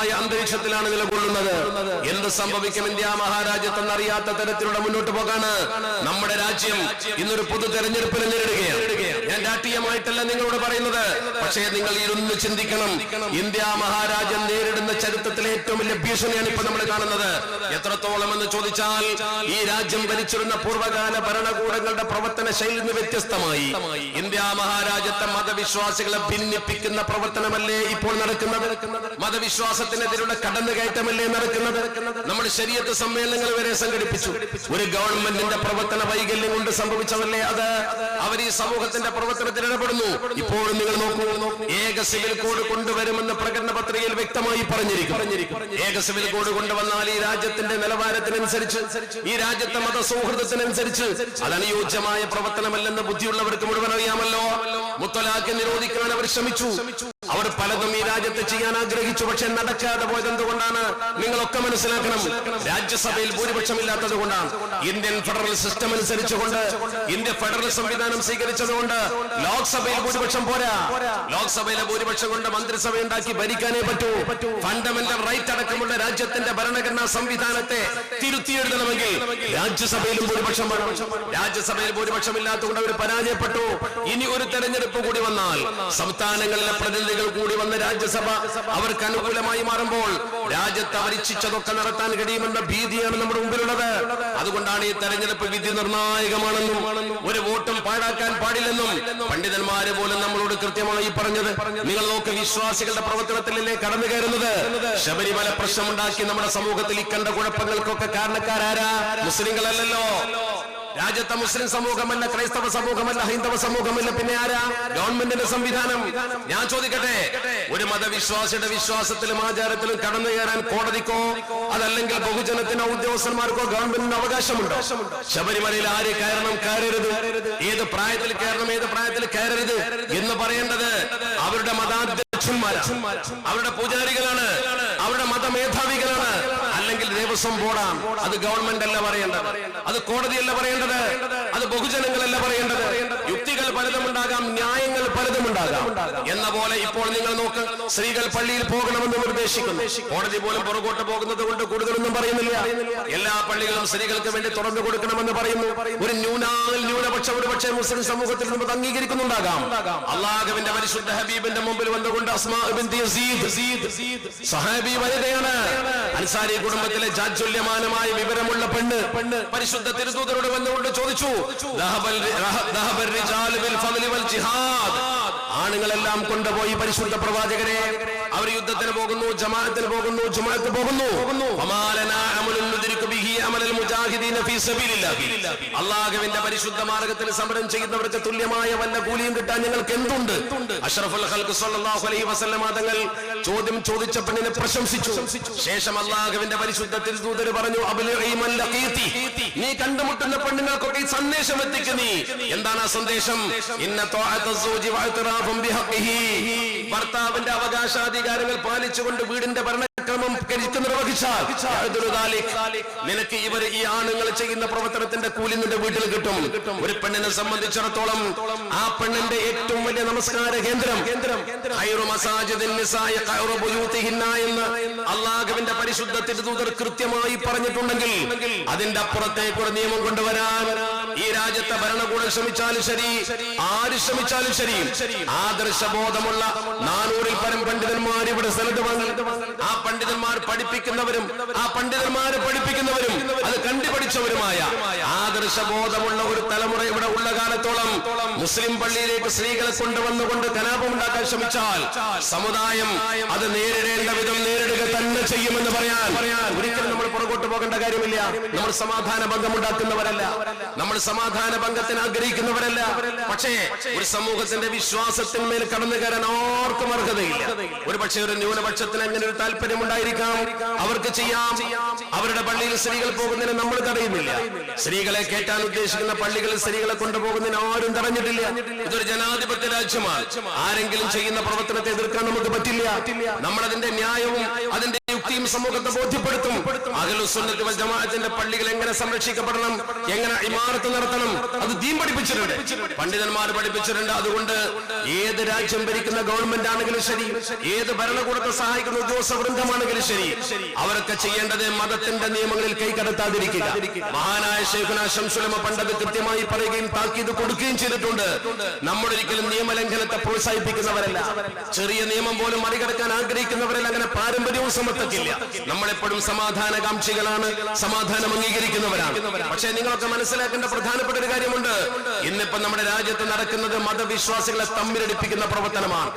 ദുഃഖമായ അന്തരീക്ഷത്തിലാണ് നിലകൊള്ളുന്നത്. എന്ത് സംഭവിക്കും ഇന്ത്യ മഹാരാജ്യത്തെന്നറിയാത്ത തരത്തിലൂടെ മുന്നോട്ട് പോകാണ് നമ്മുടെ രാജ്യം ഇന്നൊരു പൊതു തെരഞ്ഞെടുപ്പിനെ നേരിടുകയാണ്. ഞാൻ രാഷ്ട്രീയമായിട്ടല്ല നിങ്ങളോട് പറയുന്നത്. പക്ഷേ നിങ്ങൾ ഇരുന്ന് ചിന്തിക്കണം. ഇന്ത്യ മഹാരാജ്യം നേരിടുന്ന ചരിത്രത്തിലെ ഏറ്റവും വലിയ ഭീഷണിയാണ് ഇപ്പൊ നമ്മൾ കാണുന്നത്. എത്രത്തോളം എന്ന് ചോദിച്ചാൽ ഈ രാജ്യം ഭരിച്ചിരുന്ന പൂർവകാല ഭരണകൂടങ്ങളുടെ പ്രവർത്തന ശൈലി നിന്ന് വ്യത്യസ്തമായി. ഇന്ത്യ മഹാരാജ്യത്തെ മതവിശ്വാസികളെ ഭിന്നിപ്പിക്കുന്ന പ്രവർത്തനമല്ലേ ഇപ്പോൾ നടക്കുന്നത്? മതവിശ്വാസത്തിനെതിരെയുള്ള കടന്നുകയറ്റമല്ലേ നടക്കുന്നത്? നമ്മൾ ശരീരത്തെ സമ്മേളനങ്ങൾ വരെ സംഘടിപ്പിച്ചു. ഒരു ഗവൺമെന്റിന്റെ പ്രവർത്തന വൈകല്യം കൊണ്ട് സംഭവിച്ചതല്ലേ അത്? അവർ ഈ സമൂഹത്തിന്റെ പ്രവർത്തനത്തിൽ ഇടപെടുന്നു ഇപ്പോഴും നിങ്ങൾ നോക്കൂ ഏക സിവിൽ കോഡ് കൊണ്ടുവരുമെന്ന് പ്രകടന പത്രികയിൽ വ്യക്തമായി പറഞ്ഞിരിക്കും. ഏക സിവിൽ കോഡ് കൊണ്ടുവന്നാൽ ഈ രാജ്യത്തിന്റെ നിലവാരത്തിനനുസരിച്ച് ഈ രാജ്യത്തെ മതസൗഹൃദത്തിനനുസരിച്ച് സൗഹൃദത്തിനനുസരിച്ച് അതനുയോജ്യമായ പ്രവർത്തനമല്ലെന്ന് ബുദ്ധിയുള്ളവർക്ക് മുഴുവൻ അറിയാമല്ലോ. മുത്തലാഖ് നിരോധിക്കാൻ അവർ ശ്രമിച്ചു. അവർ പലതും ഈ രാജ്യത്ത് ചെയ്യാൻ ആഗ്രഹിച്ചു പക്ഷെ നടക്കാതെ പോയത് എന്തുകൊണ്ടാണ്? നിങ്ങളൊക്കെ മനസ്സിലാക്കണം രാജ്യസഭയിൽ ഭൂരിപക്ഷമില്ലാത്തത് കൊണ്ടാണ്. ഇന്ത്യൻ ഫെഡറൽ സിസ്റ്റം അനുസരിച്ചുകൊണ്ട് ഇന്ത്യ ഫെഡറൽ സംവിധാനം സ്വീകരിച്ചതുകൊണ്ട് ലോക്സഭയിൽ ഭൂരിപക്ഷം പോരാ. ലോക്സഭയിലെ ഭൂരിപക്ഷം കൊണ്ട് മന്ത്രിസഭ ഉണ്ടാക്കി ഭരിക്കാനേ പറ്റൂ. ഫണ്ടമെന്റൽ റൈറ്റ് അടക്കമുള്ള രാജ്യത്തിന്റെ ഭരണഘടനാ സംവിധാനത്തെ തിരുത്തിയെഴുതണമെങ്കിൽ രാജ്യസഭയിലും ഭൂരിപക്ഷം വേണം. രാജ്യസഭയിൽ ഭൂരിപക്ഷമില്ലാത്തതുകൊണ്ട് അവർ പരാജയപ്പെട്ടു. ഇനി ഒരു തെരഞ്ഞെടുപ്പ് കൂടി വന്നാൽ സംസ്ഥാനങ്ങളിലെ പ്രതിനിധികൾ കൂടി വന്ന് രാജ്യസഭ അവർക്ക് അനുകൂലമായി മാറുമ്പോൾ രാജ്യത്ത് അവർ ഇച്ഛിച്ചതൊക്കെ നടത്താൻ കഴിയുമെന്ന ഭീതിയാണ് നമ്മുടെ മുമ്പിലുള്ളത്. അതുകൊണ്ടാണ് ഈ തെരഞ്ഞെടുപ്പ് വിധി നിർണായകമാണെന്നും ഒരു വോട്ടും പാഴാക്കാൻ പാടില്ലെന്നും പണ്ഡിതന്മാര് പോലും നമ്മളോട് കൃത്യമായി പറഞ്ഞത്. നിങ്ങൾ നോക്ക് വിശ്വാസികളുടെ പ്രവർത്തനത്തിലല്ലേ കടന്നു കയറുന്നത്? ശബരിമല പ്രശ്നമുണ്ടാക്കി നമ്മുടെ സമൂഹത്തിൽ ഇക്കണ്ട കുഴപ്പങ്ങൾക്കൊക്കെ കാരണക്കാരാരാ? മുസ്ലിങ്ങളല്ലല്ലോ. രാജ്യത്തെ മുസ്ലിം സമൂഹമല്ല ക്രൈസ്തവ സമൂഹമല്ല ഹൈന്ദവ സമൂഹമല്ല പിന്നെ ആരാ? ഗവൺമെന്റിന്റെ സംവിധാനം. ഞാൻ ചോദിക്കട്ടെ ഒരു മതവിശ്വാസിയുടെ വിശ്വാസത്തിലും ആചാരത്തിലും കടന്നു കയറാൻ കോടതിക്കോ അതല്ലെങ്കിൽ ബഹുജനത്തിനോ ഉദ്യോഗസ്ഥന്മാർക്കോ ഗവൺമെന്റിന് അവകാശമുണ്ടോ? ശബരിമലയിൽ ആര് കയറണം കയറരുത്. ഏത് പ്രായത്തിൽ കയറണം ഏത് പ്രായത്തിൽ കയറരുത് എന്ന് പറയേണ്ടത് അവരുടെ മതാധ്യക്ഷന്മാരാണ് അവരുടെ പൂജാരികളാണ്. അവരുടെ മതമേധാവികളാണ്. അല്ലെങ്കിൽ ദേവസ്വം ബോർഡാണ് അത് ഗവൺമെന്റ് അല്ല പറയേണ്ടത്. അത് കോടതിയല്ല പറയേണ്ടത്. അത് ബഹുജനങ്ങളല്ല പറയേണ്ടത്. യുക്തികൾ പലതും ഉണ്ടാകാം. ന്യായങ്ങൾ പലതും ഉണ്ടാകാം എന്ന പോലെ ഇപ്പോൾ നിങ്ങൾ നോക്ക് സ്ത്രീകൾ പള്ളിയിൽ പോകണമെന്ന് നിർദ്ദേശിക്കുന്നു കോടതി പോലും പുറകോട്ട് പോകുന്നത് കൊണ്ട് കൂടുതലൊന്നും പറയുന്നില്ല. എല്ലാ പള്ളികളും സ്ത്രീകൾക്ക് വേണ്ടി തുറന്നു കൊടുക്കണമെന്ന് പറയുന്നു. ഒരു ന്യൂനാൽ ന്യൂനപക്ഷം ഒരു പക്ഷേ മുസ്ലിം സമൂഹത്തിൽ നമുക്ക് അംഗീകരിക്കുന്നുണ്ടാകാം. അള്ളാഹുവിന്റെ പരിശുദ്ധ ഹബീബിന്റെ മുമ്പിൽ വന്നുകൊണ്ട് സഹാബി വനിതയാണ്. അൻസാരി കുടുംബത്തിലെ ജാജ്വല്യമാനമായ വിവരമുള്ള പെണ്ണ്. പെണ്ണ്. പരിശുദ്ധ തിരുദൂതരോട് വന്നുകൊണ്ട് ചോദിച്ചു ആണുങ്ങളെല്ലാം കൊണ്ടുപോയി പരിശുദ്ധ പ്രവാചകരെ. അവർ യുദ്ധത്തിന് പോകുന്നു ജമാഅത്തിന് പോകുന്നു ജുമാഅത്ത് പോകുന്നു. അള്ളാഹുവിന്റെ പരിശുദ്ധ മാർഗത്തിൽ സമരം ചെയ്യുന്നവർക്ക് തുല്യമായ വല്ല കൂലിയും കിട്ടാൻ ഞങ്ങൾക്ക് എന്തുണ്ട്? അഷ്റഫുൽ അലൈഹി വസല്ലം തങ്ങൾ ചോദ്യം ചോദിച്ച പെണ്ണിനെ പ്രശംസിച്ചു. ശേഷം അള്ളാഹുവിന്റെ പരിശുദ്ധ തിരുദൂതര് പറഞ്ഞു. നീ കണ്ടുമുട്ടുന്ന പെണ്ണുങ്ങൾക്കൊക്കെ സന്ദേശം എത്തിക്കുന്നു. എന്താണ് ആ സന്ദേശം? ഇന്ന ഭർത്താവിന്റെ അവകാശാധികാരങ്ങൾ പാലിച്ചുകൊണ്ട് വീടിന്റെ കരിച്ചു നിർവഹിച്ചാൽ നിനക്ക് ഇവർ ഈ ആണുങ്ങൾ ചെയ്യുന്ന പ്രവർത്തനത്തിന്റെ കൂലി നിന്റെ വീട്ടിൽ കിട്ടും. ഒരു പെണ്ണിനെ സംബന്ധിച്ചിടത്തോളം ആ പെണ്ണിന്റെ ഏറ്റവും വലിയ നമസ്കാര കേന്ദ്രം അള്ളാഹുവിന്റെ പരിശുദ്ധ തിരുദൂതർ കൃത്യമായി പറഞ്ഞിട്ടുണ്ടെങ്കിൽ അതിന്റെ അപ്പുറത്തേക്ക് നിയമം കൊണ്ടുവരാൻ ഈ രാജ്യത്തെ ഭരണകൂടം ശ്രമിച്ചാലും ശരി ആര് ശ്രമിച്ചാലും ശരി. ആദർശബോധമുള്ള നാനൂറിൽ പരം പണ്ഡിതന്മാർ ഇവിടെ സ്ഥലത്ത് വന്നു ആ പണ്ഡിതന്മാർ പഠിപ്പിക്കുന്നവരും ആ പണ്ഡിതന്മാരെ പഠിപ്പിക്കുന്നവരും അത് കണ്ടുപഠിച്ചവരുമായ ആദർശബോധമുള്ള ഒരു തലമുറ ഇവിടെ ഉള്ള കാലത്തോളം മുസ്ലിം പള്ളിയിലേക്ക് സ്ത്രീകളെ കൊണ്ടുവന്നുകൊണ്ട് കലാപമുണ്ടാക്കാൻ ശ്രമിച്ചാൽ സമുദായം അത് നേരിടേണ്ട വിധം നേരിടുക തന്നെ ചെയ്യുമെന്ന് പറയാൻ ഒരിക്കലും പോകേണ്ട കാര്യമില്ല. നമ്മൾ സമാധാന ഭംഗം ഉണ്ടാക്കുന്നവരല്ല. നമ്മൾ സമാധാന ഭംഗത്തിന് ആഗ്രഹിക്കുന്നവരല്ല. പക്ഷേ ഒരു സമൂഹത്തിന്റെ വിശ്വാസത്തിന്മേൽ കടന്നു കയറാൻ ആർക്കും അർഹതയില്ല. ഒരു പക്ഷേ ഒരു ന്യൂനപക്ഷത്തിന് അങ്ങനെ ഒരു താല്പര്യം ഉണ്ടായിരിക്കാം. അവർക്ക് ചെയ്യാം. അവരുടെ പള്ളിയിൽ സ്ത്രീകൾ പോകുന്നതിന് നമ്മൾ തടയുന്നില്ല. സ്ത്രീകളെ കേട്ടാൻ ഉദ്ദേശിക്കുന്ന പള്ളികളിൽ സ്ത്രീകളെ കൊണ്ടുപോകുന്നതിന് ആരും തടഞ്ഞിട്ടില്ല. ഇതൊരു ജനാധിപത്യ രാജ്യമാണ്. ആരെങ്കിലും ചെയ്യുന്ന പ്രവർത്തനത്തെ എതിർക്കാൻ നമുക്ക് പറ്റില്ല. നമ്മൾ അതിന്റെ ന്യായവും അതിന്റെ യുക്തിയും സമൂഹത്തെ ബോധ്യപ്പെടുത്തും. അഖിലുസുന്നത്ത് വൽ ജമാഅത്തിന്റെ പള്ളികൾ എങ്ങനെ സംരക്ഷിക്കപ്പെടണം? എങ്ങനെ ഇമാരത്ത് നടത്തണം? അത് ദീൻ പഠിപ്പിച്ചിട്ടുണ്ട്. പണ്ഡിതന്മാർ പഠിപ്പിച്ചിട്ടുണ്ട്. അതുകൊണ്ട് ഏത് രാജ്യം ഭരിക്കുന്ന ഗവൺമെന്റ് ആണെങ്കിലും ശരി ഏത് ഭരണകൂടത്തെ സഹായിക്കുന്ന ഉദ്യോഗസ്ഥ വൃന്ദമാണെങ്കിലും ശരി അവരൊക്കെ ചെയ്യേണ്ടത് മതത്തിന്റെ നിയമങ്ങളിൽ കൈകടത്താതിരിക്കുക മഹാനായ ശേഖുന ശംസുലമ പണ്ടത് കൃത്യമായി പറയുകയും താക്കീത് കൊടുക്കുകയും ചെയ്തിട്ടുണ്ട്. നമ്മളൊരിക്കലും നിയമലംഘനത്തെ പ്രോത്സാഹിപ്പിക്കുന്നവരല്ല. ചെറിയ നിയമം പോലും മറികടക്കാൻ ആഗ്രഹിക്കുന്നവരല്ല. അങ്ങനെ പാരമ്പര്യവും സമർത്ഥക്കില്ല നമ്മളെപ്പോഴും സമാധാനകാംക്ഷികളാണ്. സമാധാനം അംഗീകരിക്കുന്നവരാണ്. പക്ഷെ നിങ്ങളൊക്കെ മനസ്സിലാക്കേണ്ട പ്രധാനപ്പെട്ട ഒരു കാര്യമുണ്ട്. ഇന്നിപ്പോ നമ്മുടെ രാജ്യത്ത് നടക്കുന്നത് മതവിശ്വാസികളെ തമ്മിലടിപ്പിക്കുന്ന പ്രവർത്തനമാണ്.